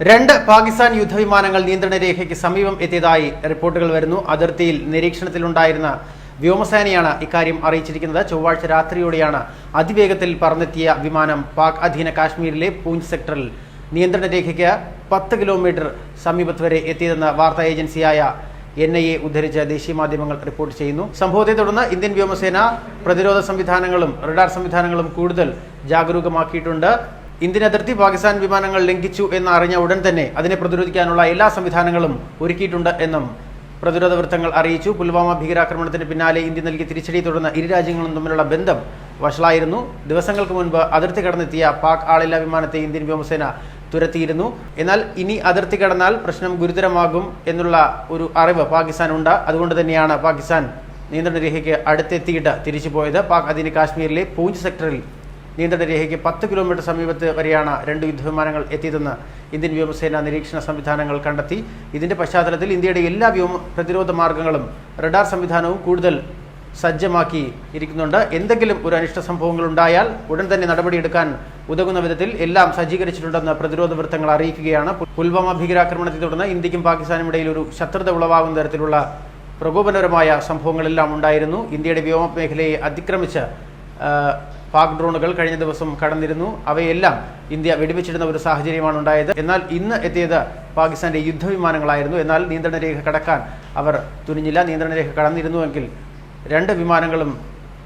രണ്ട് പാകിസ്ഥാൻ യുദ്ധവിമാനങ്ങൾ നിയന്ത്രണ രേഖയ്ക്ക് സമീപം എത്തിയതായി റിപ്പോർട്ടുകൾ വരുന്നു. അതിർത്തിയിൽ നിരീക്ഷണത്തിലുണ്ടായിരുന്ന വ്യോമസേനയാണ് ഇക്കാര്യം അറിയിച്ചിരിക്കുന്നത്. ചൊവ്വാഴ്ച രാത്രിയോടെയാണ് അതിവേഗത്തിൽ പറന്നെത്തിയ വിമാനം പാക് അധീന കാശ്മീരിലെ പൂഞ്ച് സെക്ടറിൽ നിയന്ത്രണ രേഖയ്ക്ക് പത്ത് കിലോമീറ്റർ സമീപത്ത് വരെ എത്തിയതെന്ന് വാർത്താ ഏജൻസിയായ എൻ ഐ എ ഉദ്ധരിച്ച് ദേശീയ മാധ്യമങ്ങൾ റിപ്പോർട്ട് ചെയ്യുന്നു. സംഭവത്തെ തുടർന്ന് ഇന്ത്യൻ വ്യോമസേന പ്രതിരോധ സംവിധാനങ്ങളും റഡാർ സംവിധാനങ്ങളും കൂടുതൽ ജാഗരൂകമാക്കിയിട്ടുണ്ട്. ഇന്ത്യൻ അതിർത്തി പാകിസ്ഥാൻ വിമാനങ്ങൾ ലംഘിച്ചു എന്ന് അറിഞ്ഞ ഉടൻ തന്നെ അതിനെ പ്രതിരോധിക്കാനുള്ള എല്ലാ സംവിധാനങ്ങളും ഒരുക്കിയിട്ടുണ്ട് എന്നും പ്രതിരോധ വൃത്തങ്ങൾ അറിയിച്ചു. പുൽവാമ ഭീകരാക്രമണത്തിന് പിന്നാലെ ഇന്ത്യ നൽകിയ തിരിച്ചടിയെ തുടർന്ന് ഇരു രാജ്യങ്ങളും തമ്മിലുള്ള ബന്ധം വഷളായിരുന്നു. ദിവസങ്ങൾക്ക് മുൻപ് അതിർത്തി കടന്നെത്തിയ പാക് ആളില്ലാ വിമാനത്തെ ഇന്ത്യൻ വ്യോമസേന തുരത്തിയിരുന്നു. എന്നാൽ ഇനി അതിർത്തി കടന്നാൽ പ്രശ്നം ഗുരുതരമാകും എന്നുള്ള ഒരു അറിവ് പാകിസ്ഥാനുണ്ട് അതുകൊണ്ട് തന്നെയാണ് പാകിസ്ഥാൻ നിയന്ത്രണ രേഖയ്ക്ക് അടുത്തെത്തിയിട്ട് തിരിച്ചു പോയത് പാക് അധീന കാശ്മീരിലെ പൂഞ്ച് സെക്ടറിൽ നിയന്ത്രണ രേഖയ്ക്ക് പത്ത് കിലോമീറ്റർ സമീപത്ത് വരെയാണ് രണ്ട് യുദ്ധവിമാനങ്ങൾ എത്തിയതെന്ന് ഇന്ത്യൻ വ്യോമസേന നിരീക്ഷണ സംവിധാനങ്ങൾ കണ്ടെത്തി. ഇതിന്റെ പശ്ചാത്തലത്തിൽ ഇന്ത്യയുടെ എല്ലാ വ്യോമ പ്രതിരോധ മാർഗങ്ങളും റഡാർ സംവിധാനവും കൂടുതൽ സജ്ജമാക്കി ഇരിക്കുന്നുണ്ട്. എന്തെങ്കിലും ഒരു അനിഷ്ട സംഭവങ്ങൾ ഉണ്ടായാൽ ഉടൻ തന്നെ നടപടിയെടുക്കാൻ ഉതകുന്ന വിധത്തിൽ എല്ലാം സജ്ജീകരിച്ചിട്ടുണ്ടെന്ന് പ്രതിരോധ വൃത്തങ്ങൾ അറിയിക്കുകയാണ്. പുൽവാമ ഭീകരാക്രമണത്തെ തുടർന്ന് ഇന്ത്യക്കും പാകിസ്ഥാനും ഇടയിൽ ഒരു ശത്രുത ഉളവാകുന്ന തരത്തിലുള്ള പ്രകോപനപരമായ സംഭവങ്ങളെല്ലാം ഉണ്ടായിരുന്നു. ഇന്ത്യയുടെ വ്യോമ മേഖലയെ അതിക്രമിച്ച് പാക് ഡ്രോണുകൾ കഴിഞ്ഞ ദിവസം കടന്നിരുന്നു. അവയെല്ലാം ഇന്ത്യ വെടിവെച്ചിടുന്ന ഒരു സാഹചര്യമാണ് ഉണ്ടായത്. എന്നാൽ ഇന്ന് എത്തിയത് പാകിസ്ഥാന്റെ യുദ്ധവിമാനങ്ങളായിരുന്നു. എന്നാൽ നിയന്ത്രണ രേഖ കടക്കാൻ അവർ തുനിഞ്ഞില്ല. നിയന്ത്രണ രേഖ കടന്നിരുന്നുവെങ്കിൽ രണ്ട് വിമാനങ്ങളും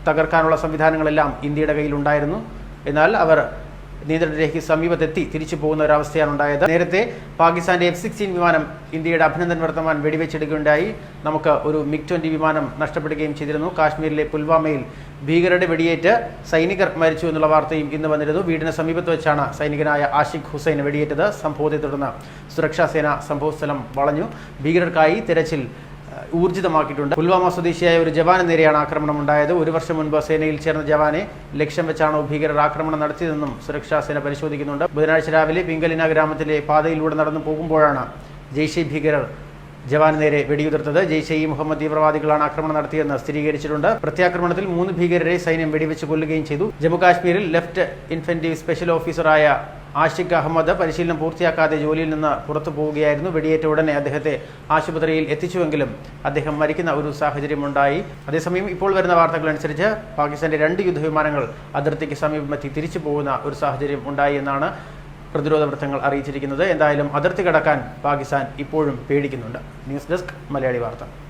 തകർക്കാനുള്ള സംവിധാനങ്ങളെല്ലാം ഇന്ത്യയുടെ കയ്യിലുണ്ടായിരുന്നു. എന്നാൽ അവർ നിയന്ത്രണ രേഖയ്ക്ക് സമീപത്തെത്തി തിരിച്ചു പോകുന്ന ഒരവസ്ഥയാണ് ഉണ്ടായത്. നേരത്തെ പാകിസ്ഥാന്റെ എഫ് സിക്സ്റ്റീൻ വിമാനം ഇന്ത്യയുടെ അഭിനന്ദൻ വർത്തമാൻ വെടിവെച്ചെടുക്കുകയുണ്ടായി. നമുക്ക് ഒരു മിഗ് ട്വന്റി വിമാനം നഷ്ടപ്പെടുകയും ചെയ്തിരുന്നു. കാശ്മീരിലെ പുൽവാമയിൽ ഭീകരരുടെ വെടിയേറ്റ് സൈനികർ മരിച്ചു എന്നുള്ള വാർത്തയും ഇന്ന് വന്നിരുന്നു. വീടിന് സമീപത്ത് വെച്ചാണ് സൈനികനായ ആഷിഖ് ഹുസൈൻ വെടിയേറ്റത്. സംഭവത്തെ തുടർന്ന് സുരക്ഷാസേന സംഭവസ്ഥലം വളഞ്ഞു. ഭീകരർക്കായി തെരച്ചിൽ ഊർജിതമാക്കിയിട്ടുണ്ട്. പുൽവാമ സ്വദേശിയായ ഒരു ജവാന് നേരെയാണ് ആക്രമണം ഉണ്ടായത് ഒരു വർഷം മുൻപ് സേനയിൽ ചേർന്ന ജവാനെ ലക്ഷ്യം വെച്ചാണോ ഭീകരർ ആക്രമണം നടത്തിയതെന്നും സുരക്ഷാ സേന പരിശോധിക്കുന്നുണ്ട്. ബുധനാഴ്ച രാവിലെ പിങ്കലിന ഗ്രാമത്തിലെ പാതയിലൂടെ നടന്നു പോകുമ്പോഴാണ് ജെയ്ഷെ ഭീകരർ ജവാന് നേരെ വെടിയുതിർത്തത്. ജെയ്ഷെ ഇ മുഹമ്മദ് തീവ്രവാദികളാണ് ആക്രമണം നടത്തിയെന്ന് സ്ഥിരീകരിച്ചിട്ടുണ്ട്. പ്രത്യാക്രമണത്തിൽ മൂന്ന് ഭീകരരെ സൈന്യം വെടിവെച്ച് കൊല്ലുകയും ചെയ്തു. ജമ്മുകാശ്മീരിൽ ലെഫ്റ്റ് ഇൻഫൻട്രി സ്പെഷ്യൽ ഓഫീസറായ ആഷിഖ് അഹമ്മദ് പരിശീലനം പൂർത്തിയാക്കാതെ ജോലിയിൽ നിന്ന് പുറത്തു പോവുകയായിരുന്നു. വെടിയേറ്റ ഉടനെ അദ്ദേഹത്തെ ആശുപത്രിയിൽ എത്തിച്ചുവെങ്കിലും അദ്ദേഹം മരിക്കുന്ന ഒരു സാഹചര്യമുണ്ടായി. അതേസമയം ഇപ്പോൾ വരുന്ന വാർത്തകൾ അനുസരിച്ച് പാകിസ്ഥാന്റെ രണ്ട് യുദ്ധവിമാനങ്ങൾ അതിർത്തിക്ക് സമീപമെത്തി തിരിച്ചു പോകുന്ന ഒരു സാഹചര്യം ഉണ്ടായി എന്നാണ് പ്രതിരോധ വൃത്തങ്ങൾ അറിയിച്ചിരിക്കുന്നത്. എന്തായാലും അതിർത്തി കടക്കാൻ പാകിസ്ഥാൻ ഇപ്പോഴും പേടിക്കുന്നുണ്ട്. ന്യൂസ് ഡെസ്ക് മലയാളി വാർത്ത.